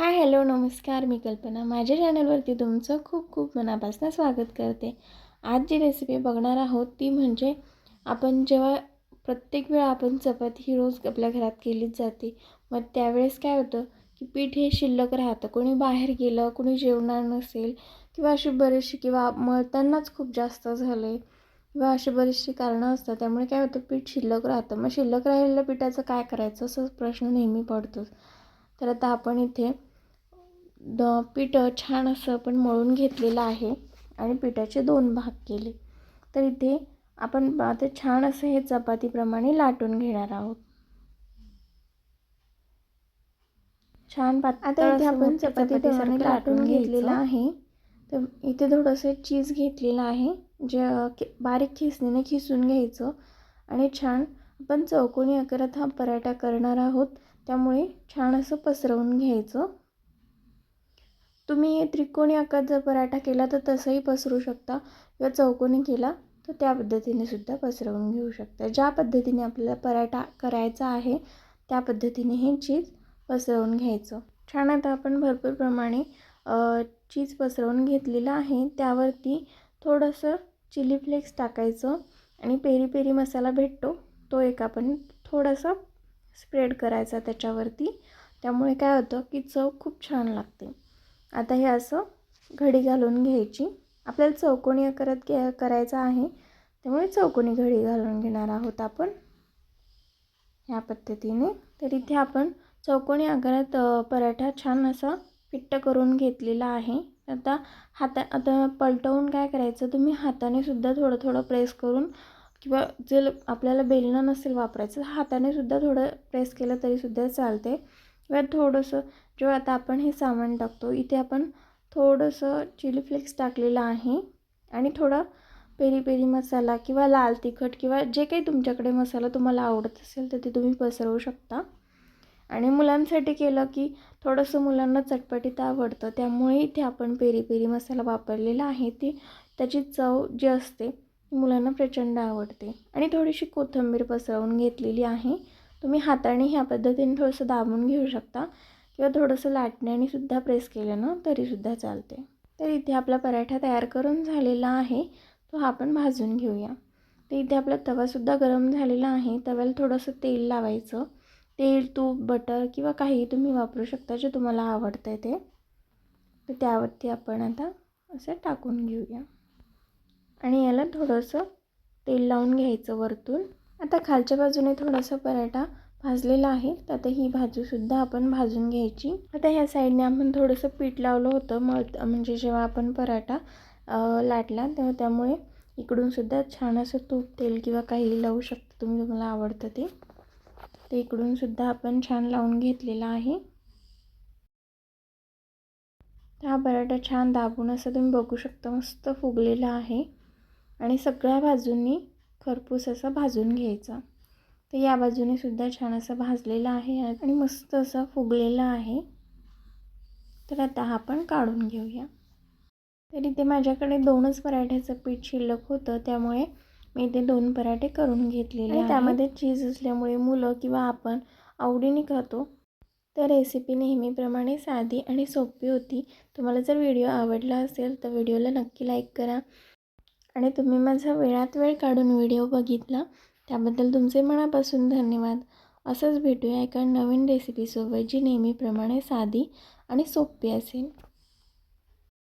Hi hello नमस्कार मी कल्पना. माझ्या चॅनलवरती तुमचं खूप खूप मनापासून स्वागत करते. आज जी रेसिपी बघणार आहोत ती म्हणजे आपण जेव्हा प्रत्येक वेळा आपण चपाती ही रोज आपल्या घरात केलीच जाते. मग त्यावेळेस काय होतं की पीठ हे शिल्लक राहतं. कोणी बाहेर गेलं कोणी जेवणार नसेल किंवा अशी बरीचशी किंवा मळतानाच खूप जास्त झालं आहे किंवा अशी बरीचशी कारणं असतात. त्यामुळे काय होतं पीठ शिल्लक राहतं. मग शिल्लक राहिलेल्या पिठाचं काय करायचं असं प्रश्न नेहमी पडतोच. तर आता आपण इथे द पीठ छान असं आपण मळून घेतलेलं आहे आणि पिठाचे दोन भाग केले. तर इथे आपण आता छान असं हे चपातीप्रमाणे लाटून घेणार आहोत. छान पात आता इथे आपण चपातीप्रमाणे लाटून घेतलेलं आहे. तर इथे थोडंसं चीज घेतलेलं आहे जे बारीक खिसणीने खिसून घ्यायचं. आणि छान आपण चौकोनी आकारात हा पराठा करणार आहोत. त्यामुळे छान असं पसरवून घ्यायचं. तुम्ही त्रिकोणी आकार जर पराठा केला तर तसंही पसरू शकता किंवा चौकोनी केला तर त्या पद्धतीने सुद्धा पसरवून घेऊ शकता. ज्या पद्धतीने आपल्याला पराठा करायचा आहे त्या पद्धतीने हे चीज पसरवून घ्यायचं. छान आता आपण भरपूर प्रमाणे चीज पसरवून घेतलेलं आहे. त्यावरती थोडंसं चिली फ्लेक्स टाकायचं आणि पेरी पेरी मसाला भेटतो. तो एक आपण थोडंसं स्प्रेड करायचा त्याच्यावरती. त्यामुळे काय होतं की चव खूप छान लागते. आता हे असं घडी घालून घ्यायची. आपल्याला चौकोनी आकारात घ्या करायचं आहे. त्यामुळे चौकोनी घडी घालून घेणार आहोत आपण. ह्या पद्धतीने. तर इथे आपण चौकोनी आकारात पराठा छान असा फिट्ट करून घेतलेला आहे. आता हाता आता पलटवून काय करायचं? तुम्ही हाताने सुद्धा थोडं थोडं प्रेस करून किंवा जर आपल्याला बेलणं नसेल वापरायचं हाताने सुद्धा थोडं प्रेस केलं तरीसुद्धा चालते. किंवा थोडंसं जेव्हा आता आपण हे सामान टाकतो इथे आपण थोडंसं चिली फ्लेक्स टाकलेलं आहे. आणि थोडा पेरी पेरी मसाला किंवा लाल तिखट किंवा जे काही तुमच्याकडे मसाला तुम्हाला आवडत असेल तर ते तुम्ही पसरवू शकता. आणि मुलांसाठी केलं की थोडंसं मुलांना चटपटीत आवडतं त्यामुळे इथे आपण पेरी पेरी मसाला वापरलेला आहे. ती त्याची चव जी असते मुलांना प्रचंड आवडते. आणि थोडीशी कोथिंबीर पसरवून घेतलेली आहे. तुम्ही हाताने ह्या पद्धतीने थोडंसं दाबून घेऊ शकता. किंवा थोडंसं लाटण्याने सुद्धा प्रेस केलं ना तरीसुद्धा चालते. तर इथे आपला पराठा तयार करून झालेला आहे. तो हा आपण भाजून घेऊया. तर इथे आपला तवासुद्धा गरम झालेला आहे. तव्याला थोडंसं तेल लावायचं. तेल तूप बटर किंवा काही तुम्ही वापरू शकता जे तुम्हाला आवडतं आहे ते. तर त्यावरती आपण आता असं टाकून घेऊया. आणि याला थोडंसं तेल लावून घ्यायचं वरतून. आता खालच्या बाजूने थोडासा पराठा भाजलेला आहे. आता ही भाजूसुद्धा आपण भाजून घ्यायची. आता ह्या साईडने आपण थोडंसं पीठ लावलं होतं मळ म्हणजे जेव्हा आपण पराठा लाटला तेव्हा त्यामुळे इकडूनसुद्धा छान असं तूप तेल किंवा काही लावू शकता तुम्ही तुम्हाला आवडतं ते. ते इकडूनसुद्धा आपण छान लावून घेतलेला आहे. हा पराठा छान दाबून असं तुम्ही बघू शकता मस्त फुगलेला आहे. आणि सगळ्या बाजूंनी खरपूस असा भाजून घ्यायचा. तर या बाजूने सुद्धा छान असं भाजलेला आहे आणि मस्त असा फुगलेला आहे. तर आता हा आपण काढून घेऊया. तर इथे माझ्याकडे दोनच पराठ्याचं पीठ शिल्लक होतं त्यामुळे मी इथे दोन पराठे करून घेतलेले आणि त्यामध्ये चीज असल्यामुळे मुलं किंवा आपण आवडीने खातो. तर रेसिपी नेहमीप्रमाणे साधी आणि सोपी होती. तुम्हाला जर व्हिडिओ आवडला असेल तर व्हिडिओला नक्की लाईक करा. आणि तुम्ही माझा वेळात वेळ काढून व्हिडिओ बघितला त्याबद्दल तुमचे मनापासून धन्यवाद. असंच भेटूया एका नवीन रेसिपीसोबत जी नेहमीप्रमाणे साधी आणि सोपी असेल.